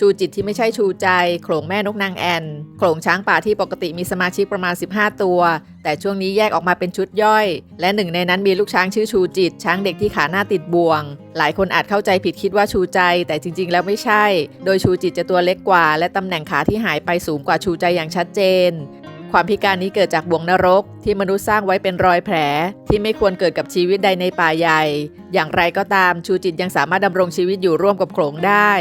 ชูจิตที่ไม่ใช่ชูใจ โขลงแม่นกนางแอนโขลงช้างป่าที่ปกติมีสมาชิกประมาณ 15 ตัว แต่ช่วงนี้แยกออกมาเป็นชุดย่อย และหนึ่งในนั้นมีลูกช้างชื่อชูจิต ช้างเด็กที่ขาหน้าติดบ่วง หลายคนอาจเข้าใจผิดคิดว่าชูใจ แต่จริง ๆ แล้วไม่ใช่ โดยชูจิตจะตัวเล็กกว่า และตำแหน่งขาที่หายไปสูงกว่าชูใจอย่างชัดเจนความพิการนี้เกิดจากบ่วงนรก ที่มนุษย์สร้างไว้เป็นรอยแผล ที่ไม่ควรเกิดกับชีวิตใดในป่าใหญ่ อย่างไรก็ตามชูจิตยังสามารถดำรงชีวิตอยู่ร่วมกับโขลงได้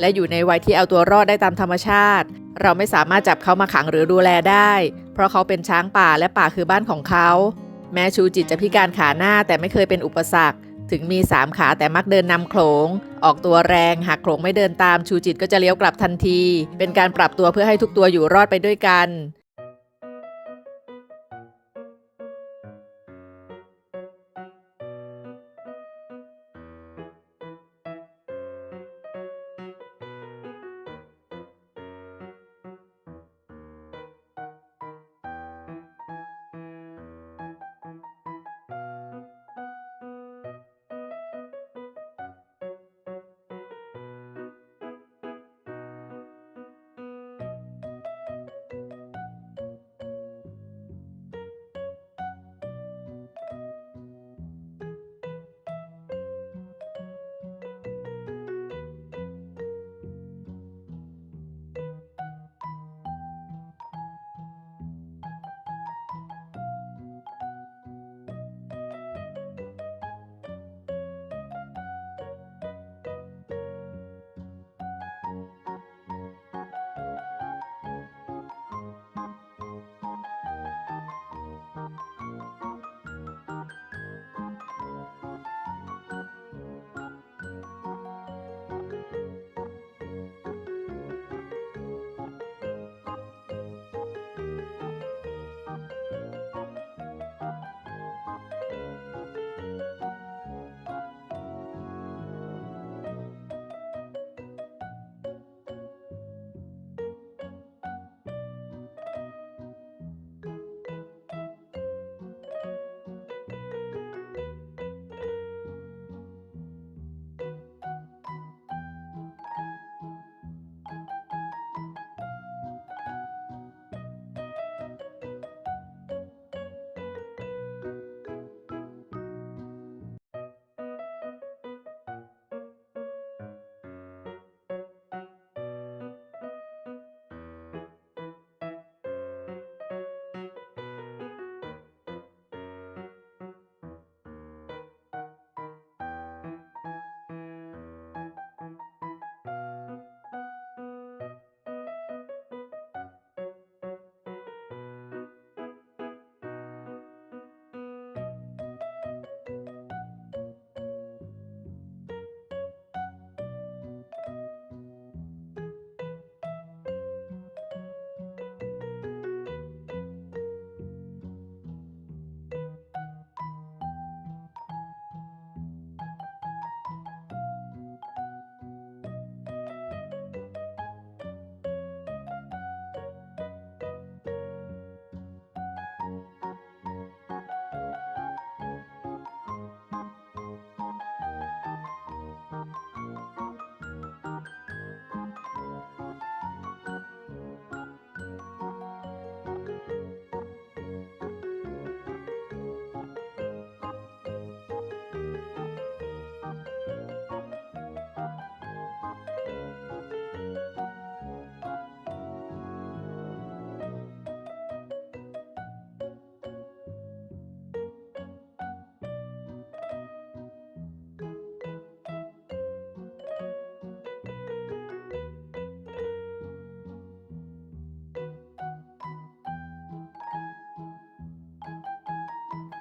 และอยู่ในวัยที่เอาตัวรอดได้ตามธรรมชาติ เราไม่สามารถจับเขามาขังหรือดูแลได้ เพราะเขาเป็นช้างป่าและป่าคือบ้านของเขา แม้ชูจิตจะพิการขาหน้าแต่ไม่เคยเป็นอุปสรรค ถึงมีสามขาแต่มักเดินนำโขลง ออกตัวแรงหากโขลงไม่เดินตามชูจิตก็จะเลี้ยวกลับทันที เป็นการปรับตัวเพื่อให้ทุกตัวอยู่รอดไปด้วยกัน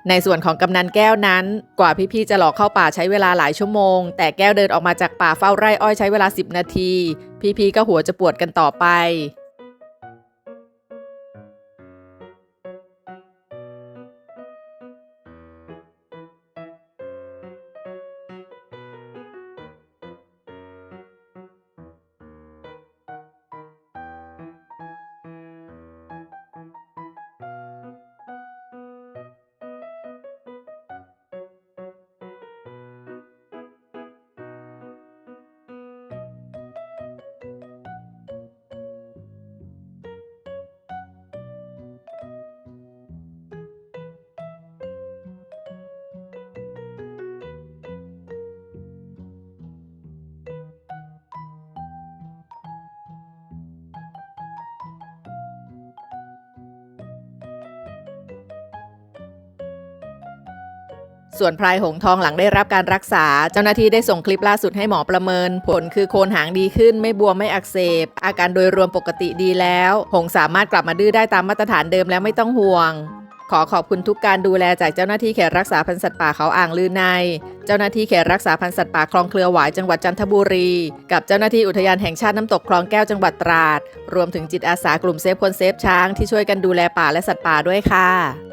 ในส่วนของกำนันแก้วนั้น กว่าพี่ๆจะหลอกเข้าป่าใช้เวลาหลายชั่วโมง แต่แก้วเดินออกมาจากป่าเฝ้าไร่อ้อยใช้เวลา 10 นาที พี่ๆก็หัวจะปวดกันต่อไป ส่วนพลายหงทองหลังได้รับการรักษา เจ้าหน้าที่ได้ส่งคลิปล่าสุดให้หมอประเมิน ผลคือโคนหางดีขึ้น ไม่บวมไม่อักเสบ อาการโดยรวมปกติดีแล้ว หงสามารถกลับมาดื้อได้ตามมาตรฐานเดิมแล้วไม่ต้องห่วง ขอขอบคุณทุกการดูแลจากเจ้าหน้าที่เขตรักษาพันธุ์สัตว์ป่าเขาอ่างลือใน เจ้าหน้าที่เขตรักษาพันธุ์สัตว์ป่าคลองเครือหวายจังหวัดจันทบุรี กับเจ้าหน้าที่อุทยานแห่งชาติน้ำตกคลองแก้วจังหวัดตราด รวมถึงจิตอาสากลุ่มเซฟคนเซฟช้างที่ช่วยกันดูแลป่าและสัตว์ป่าด้วยค่ะ